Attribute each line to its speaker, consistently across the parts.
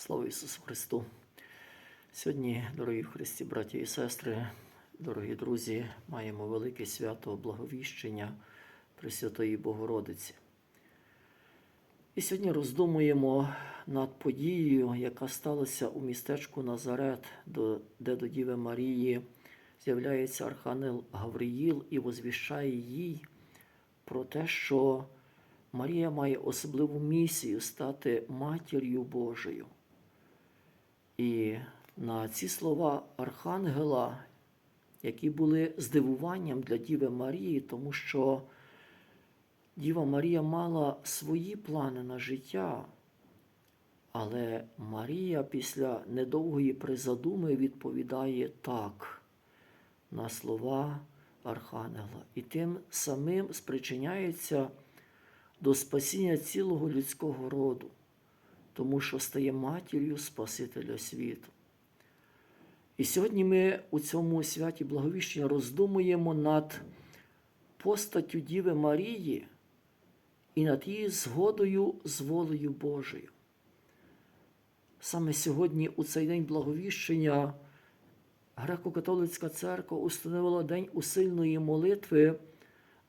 Speaker 1: Слава Ісусу Христу! Сьогодні, дорогі Христі, браті і сестри, дорогі друзі, маємо велике свято Благовіщення Пресвятої Богородиці. І сьогодні роздумуємо над подією, яка сталася у містечку Назарет, де до Діви Марії з'являється Архангел Гавриїл і возвіщає їй про те, що Марія має особливу місію стати матір'ю Божою. І на ці слова Архангела, які були здивуванням для Діви Марії, тому що Діва Марія мала свої плани на життя, але Марія після недовгої призадуми відповідає так на слова Архангела. І тим самим спричиняється до спасіння цілого людського роду, тому що стає матір'ю Спасителя світу. І сьогодні ми у цьому святі Благовіщення роздумуємо над постаттю Діви Марії і над її згодою з волею Божою. Саме сьогодні, у цей день Благовіщення, Греко-католицька церква установила день усильної молитви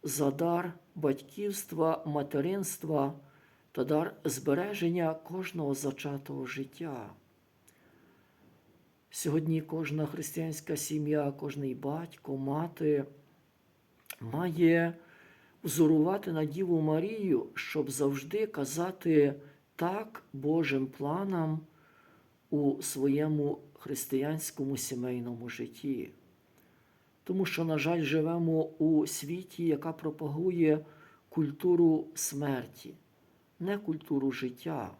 Speaker 1: за дар батьківства, материнства та дар збереження кожного зачатого життя. Сьогодні кожна християнська сім'я, кожний батько, мати має взорувати на Діву Марію, щоб завжди казати так Божим планам у своєму християнському сімейному житті. Тому що, на жаль, живемо у світі, яка пропагує культуру смерті, не культуру життя,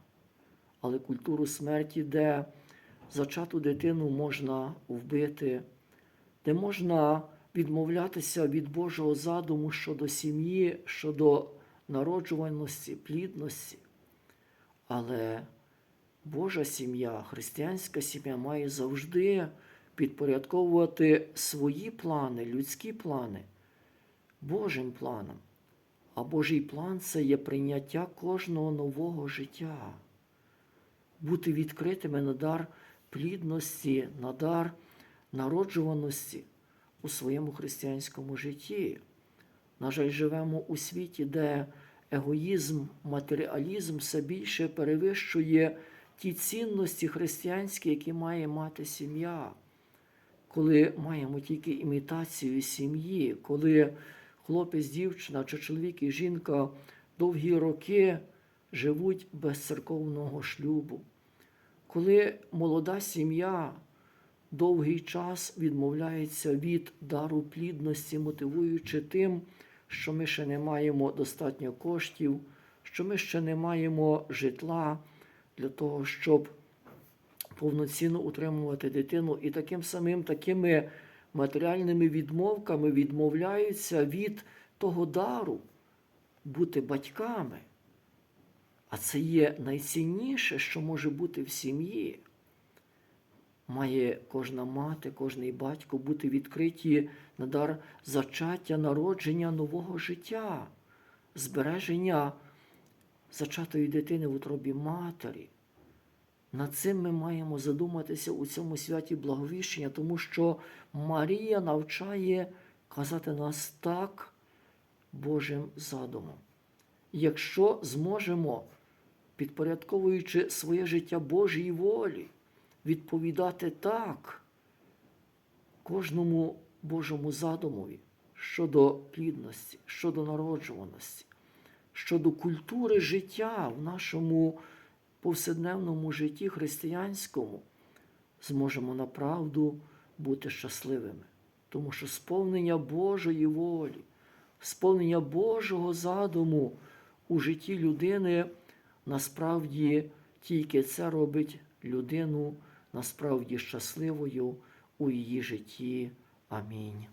Speaker 1: але культуру смерті, де зачату дитину можна вбити, де можна відмовлятися від Божого задуму щодо сім'ї, щодо народжуваності, плідності. Але Божа сім'я, християнська сім'я має завжди підпорядковувати свої плани, людські плани Божим планам. А Божий план це є прийняття кожного нового життя, бути відкритими на дар плідності, на дар народжуваності у своєму християнському житті. На жаль, живемо у світі, де егоїзм, матеріалізм все більше перевищує ті цінності християнські, які має мати сім'я, коли маємо тільки імітацію сім'ї, коли хлопець, дівчина чи чоловік і жінка довгі роки живуть без церковного шлюбу, коли молода сім'я довгий час відмовляється від дару плідності, мотивуючи тим, що ми ще не маємо достатньо коштів, що ми ще не маємо житла для того, щоб повноцінно утримувати дитину, і таким самим такими матеріальними відмовками відмовляються від того дару бути батьками. А це є найцінніше, що може бути в сім'ї. Має кожна мати, кожний батько бути відкриті на дар зачаття, народження нового життя, збереження зачатої дитини в утробі матері. Над цим ми маємо задуматися у цьому святі благовіщення, тому що Марія навчає казати нас так Божим задумом. Якщо зможемо, підпорядковуючи своє життя Божій волі, відповідати так кожному Божому задумові щодо плідності, щодо народжуваності, щодо культури життя в нашому повседневному житті християнському, зможемо направду бути щасливими. Тому що сповнення Божої волі, сповнення Божого задуму у житті людини насправді тільки це робить людину насправді щасливою у її житті. Амінь.